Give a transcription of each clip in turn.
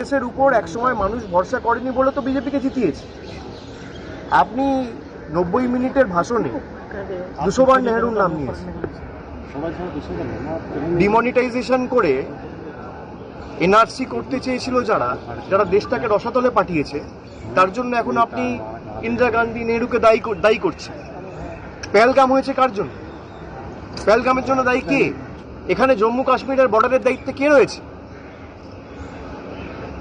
কংগ্রেসের উপর একসময় মানুষ ভরসা করেনি বলে তো বিজেপিকে জিতিয়েছে। আপনি নব্বই মিনিটের ভাষণে দুশোবার নেহরুর নাম নিয়েছেন। ডিমনিটাইজেশন করে এনআরসি করতে চেয়েছিল যারা যারা দেশটাকে রসাতলে পাঠিয়েছে, তার জন্য এখন আপনি ইন্দিরা গান্ধী, নেহরুকে দায়ী দায়ী করছেন। পেহেলগাম হয়েছে কার জন্য? পেহেলগামের জন্য দায়ী কে? এখানে জম্মু কাশ্মীরের বর্ডারের দায়িত্বে কে রয়েছে?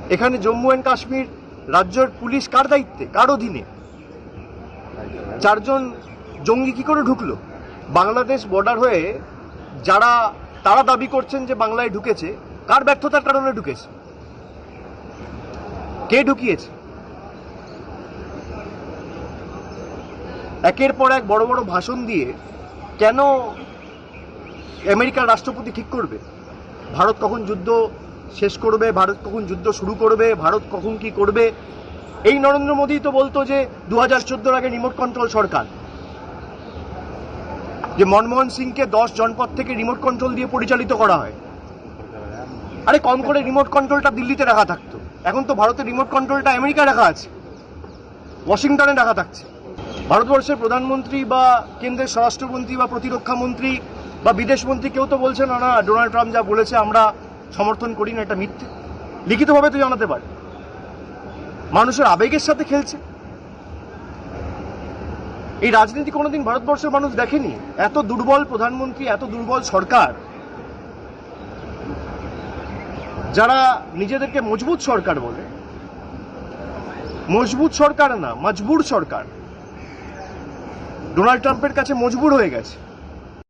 এখানে জম্মু অ্যান্ড কাশ্মীর রাজ্যের পুলিশ কার দায়িত্বে? কার অধীনে? চারজন জঙ্গি কি করে ঢুকলো? বাংলাদেশ বর্ডার হয়ে যারা, তারা দাবি করছেন যে বাংলায় ঢুকেছে, কার ব্যর্থতার কারণে ঢুকেছে? কে ঢুকিয়েছে? একের পর এক বড় বড় ভাষণ দিয়ে কেন আমেরিকার রাষ্ট্রপতি ঠিক করবে? ভারত কখন যুদ্ধ শেষ করবে, ভারত কখন যুদ্ধ শুরু করবে, ভারত কখন কি করবে? এই নরেন্দ্র মোদী তো বলতো যে দু হাজার চোদ্দোর আগে রিমোট কন্ট্রোল সরকার। যে মনমোহন সিংকে দশ জনপদ থেকে রিমোট কন্ট্রোল দিয়ে পরিচালিত করা হয়। আরে কম করে রিমোট কন্ট্রোলটা দিল্লিতে রাখা থাকতো। এখন তো ভারতের রিমোট কন্ট্রোলটা আমেরিকায় রাখা আছে। ওয়াশিংটনে রাখা থাকছে। ভারতবর্ষের প্রধানমন্ত্রী বা কেন্দ্রের স্বরাষ্ট্রমন্ত্রী বা প্রতিরক্ষা মন্ত্রী বা বিদেশমন্ত্রী কেউ তো বলছে, না না, ডোনাল্ড ট্রাম্প যা বলেছে, আমরা সমর্থন করি না, এটা মিথ্যে। লিখিতভাবে তো জানাতে পারে। মানুষের আবেগের সাথে খেলছে। এই রাজনীতি কোনোদিন ভারতবর্ষের মানুষ দেখেনি? এত দুর্বল প্রধানমন্ত্রী, এত দুর্বল সরকার। যারা নিজেদেরকে মজবুত সরকার বলে, মজবুত সরকার না, মজবুর সরকার। ডোনাল্ড ট্রাম্পের কাছে মজবুর হয়ে গেছে।